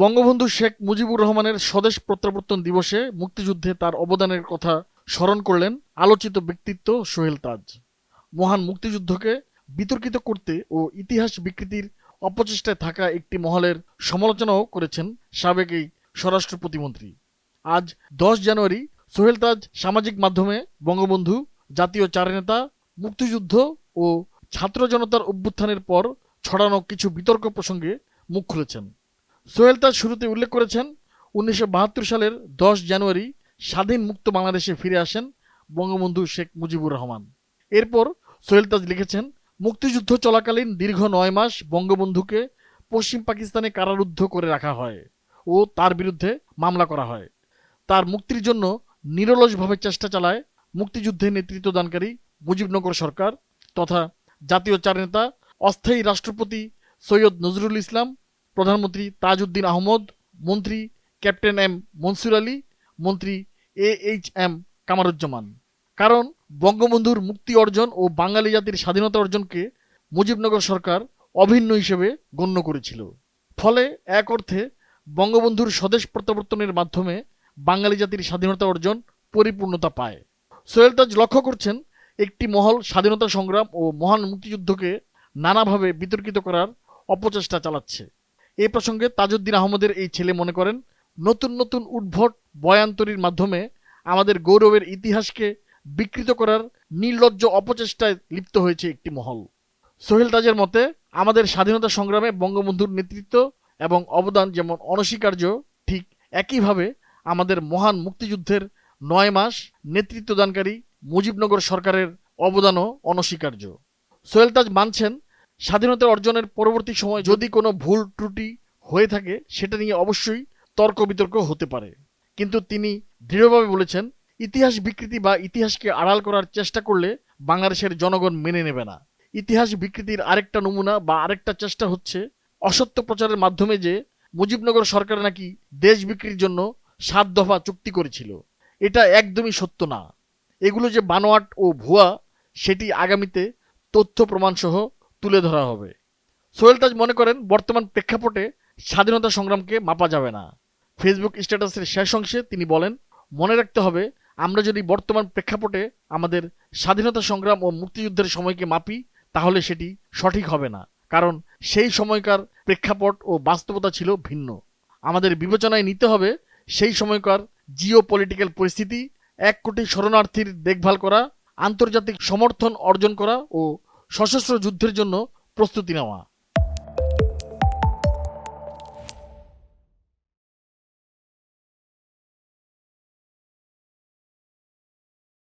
বঙ্গবন্ধু শেখ মুজিবুর রহমানের স্বদেশ প্রত্যাবর্তন দিবসে মুক্তিযুদ্ধে তার অবদানের কথা স্মরণ করলেন আলোচিত ব্যক্তিত্ব সোহেল তাজ। মহান মুক্তিযুদ্ধকে বিতর্কিত করতে ও ইতিহাস বিকৃতির অপচেষ্টায় থাকা একটি মহলের সমালোচনাও করেছেন সাবেক এই স্বরাষ্ট্র প্রতিমন্ত্রী। আজ দশ জানুয়ারি সোহেল তাজ সামাজিক মাধ্যমে বঙ্গবন্ধু জাতীয় চারনেতা মুক্তিযুদ্ধ ও ছাত্র জনতার অভ্যুত্থানের পর ছড়ানো কিছু বিতর্ক প্রসঙ্গে মুখ খুলেছেন। সোহেল তাজ শুরুতে উল্লেখ করেছেন, উনিশশো বাহাত্তর সালের দশ জানুয়ারি স্বাধীন মুক্ত বাংলাদেশে ফিরে আসেন বঙ্গবন্ধু শেখ মুজিবুর রহমান। এরপর সোহেল তাজ লিখেছেন, মুক্তিযুদ্ধ চলাকালীন দীর্ঘ নয় মাস বঙ্গবন্ধুকে পশ্চিম পাকিস্তানে কারারুদ্ধ করে রাখা হয় ও তার বিরুদ্ধে মামলা করা হয়। তার মুক্তির জন্য নিরলসভাবে চেষ্টা চালায় মুক্তিযুদ্ধে নেতৃত্ব দানকারী মুজিবনগর সরকার তথা জাতীয় চারনেতা অস্থায়ী রাষ্ট্রপতি সৈয়দ নজরুল ইসলাম প্রধানমন্ত্রী তাজউদ্দিন আহমদ, মন্ত্রী ক্যাপ্টেন এম মনসুর আলী, মন্ত্রী এ এইচ এম কামারুজ্জামান। কারণ বঙ্গবন্ধুর মুক্তি অর্জন ও বাঙালি জাতির স্বাধীনতা অর্জনকে মুজিবনগর সরকার অভিন্ন হিসেবে গণ্য করেছিল। ফলে এক অর্থে বঙ্গবন্ধুর স্বদেশ প্রত্যাবর্তনের মাধ্যমে বাঙালি জাতির স্বাধীনতা অর্জন পরিপূর্ণতা পায়। সোহেল তাজ লক্ষ্য করছেন, একটি মহল স্বাধীনতা সংগ্রাম ও মহান মুক্তিযুদ্ধকে নানাভাবে বিতর্কিত করার অপচেষ্টা চালাচ্ছে। এ প্রসঙ্গে তাজউদ্দিন আহমদের এই ছেলে মনে করেন, নতুন নতুন উদ্ভট বয়ান্তরীর মাধ্যমে আমাদের গৌরবের ইতিহাসকে বিকৃত করার নির্লজ্জ অপচেষ্টায় লিপ্ত হয়েছে একটি মহল। সোহেল তাজের মতে, আমাদের স্বাধীনতা সংগ্রামে বঙ্গবন্ধুর নেতৃত্ব এবং অবদান যেমন অনস্বীকার্য, ঠিক একইভাবে আমাদের মহান মুক্তিযুদ্ধের নয় মাস নেতৃত্বদানকারী মুজিবনগর সরকারের অবদানও অনস্বীকার্য। সোহেল তাজ মানছেন স্বাধীনতা অর্জনের পরবর্তী সময় যদি কোনো ভুল ত্রুটি হয়ে থাকে, সেটা নিয়ে অবশ্যই তর্ক বিতর্ক হতে পারে। কিন্তু তিনি দৃঢ়ভাবে বলেছেন, ইতিহাস বিকৃতি বা ইতিহাসকে আড়াল করার চেষ্টা করলে বাংলাদেশের জনগণ মেনে নেবে না। ইতিহাস বিকৃতির আরেকটা নমুনা বা আরেকটা চেষ্টা হচ্ছে অসত্য প্রচারের মাধ্যমে যে মুজিবনগর সরকার নাকি দেশ বিক্রির জন্য সাত দফা চুক্তি করেছিল। এটা একদমই সত্য না। এগুলো যে বানোয়াট ও ভুয়া, সেটি আগামীতে তথ্য প্রমাণসহ তুলে ধরা হবে। সোহেল তাজ মনে করেন, বর্তমান প্রেক্ষাপটে স্বাধীনতা সংগ্রামকে মাপা যাবে না। ফেসবুক স্ট্যাটাসের শেষ অংশে তিনি বলেন, মনে রাখতে হবে, আমরা যদি বর্তমান প্রেক্ষাপটে আমাদের স্বাধীনতা সংগ্রাম ও মুক্তিযুদ্ধের সময়কে মাপি, তাহলে সেটি সঠিক হবে না। কারণ সেই সময়কার প্রেক্ষাপট ও বাস্তবতা ছিল ভিন্ন। আমাদের বিবেচনায় নিতে হবে, সেই সময়কার জিও পলিটিক্যাল পরিস্থিতি, এক কোটি শরণার্থীর দেখভাল করা, আন্তর্জাতিক সমর্থন অর্জন করা ও সশস্ত্র যুদ্ধের জন্য প্রস্তুতি নেওয়া।